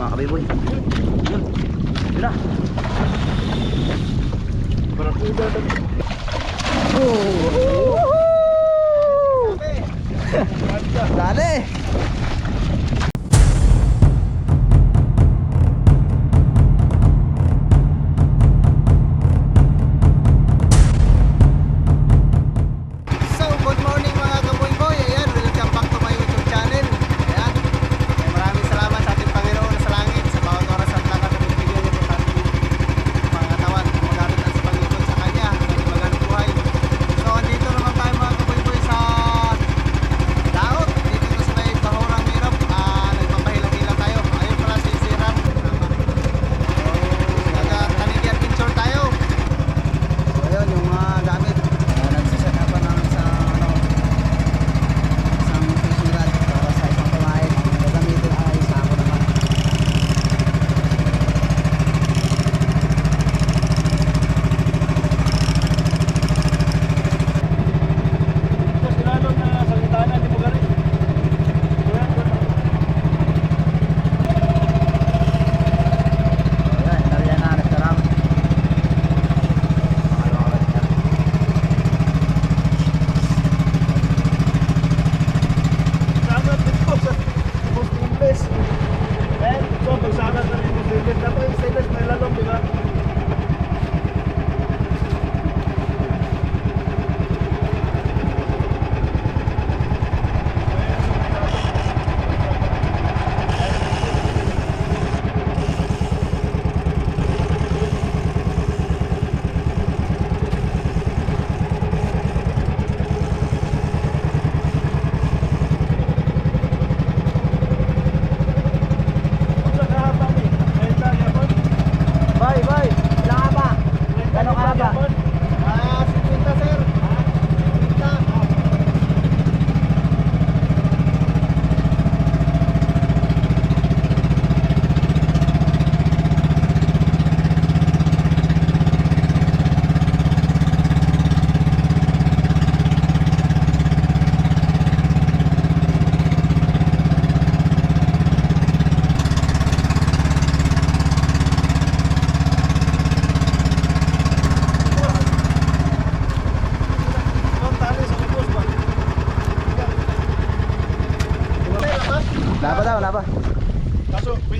mga kabiboy. Yun. Yun na. Barakuda na. Dali!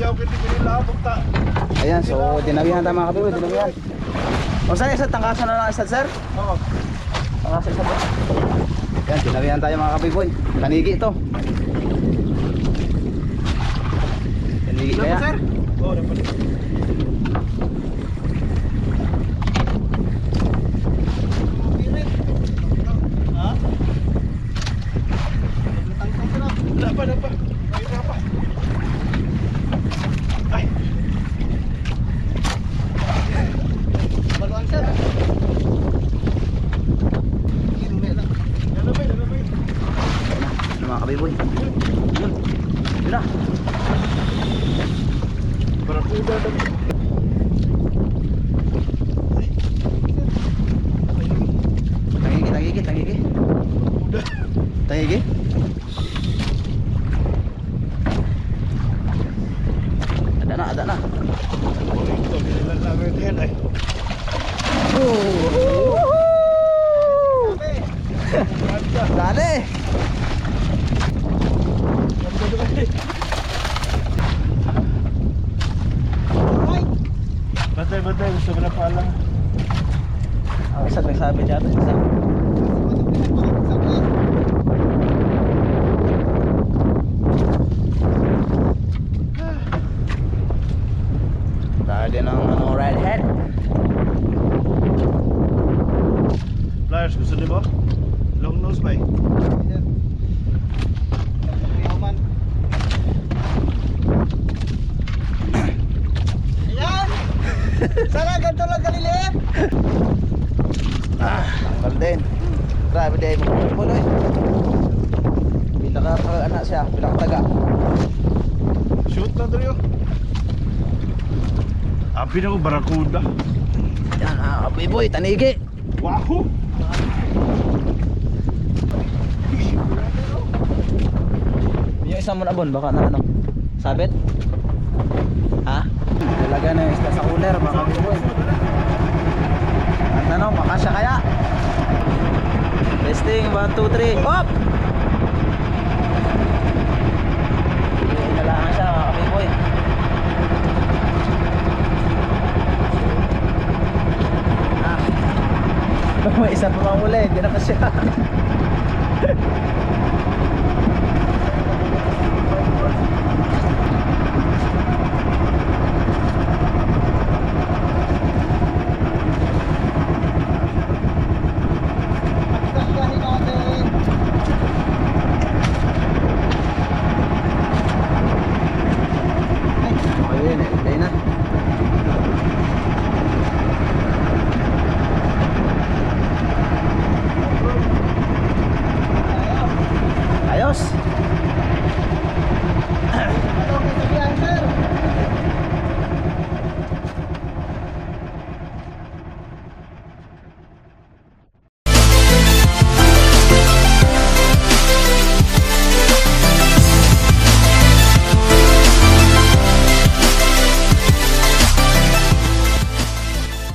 Piyaw kiti pinila ako ta. Ayan, so dinawihan tayo mga kabiboy, dinawihan. O saan isa, tangkasan na lang isa, sir? Oo. Tangkasan isa ba? Ayan, dinawihan tayo mga kabiboy. Tanigi ito. Tanigi kaya. sir? Oo, dapat. Ha? Wala Mga kabiboy? Yun. Yun na. Barakuda. Tangigi, tangigi, tangigi. Tangigi. Ada na, ada na. Ito, binilalangan yan ay. Ganda. Dali! Ganda naman eh. Bantay, bantay. Gusto ko na pala. Ang isa nagsabi niya ito. Isa. Dali ng ano, redhead. Flyers, gusto niyo ba? Long nose ba eh? Yaman. Sana ganito lang kaliliit. Ah, tanggal din. Grabe din mo. Puloy. Pinaka anak siya, pinaka taga. Shoot na tayo. Abi na ko, barakuda. Yan, ah, boy, tanigi. Wahoo! Yung isang mo na bon, baka na ano. Sabit? Ha? Talaga na yung isda sa cooler mga kabiboy. Ang tanong, makasya kaya? Testing, 1, 2, 3, hop! Inalaan siya mga kabiboy. Ah. May isa pa mga muli, hindi na kasya. Adiós.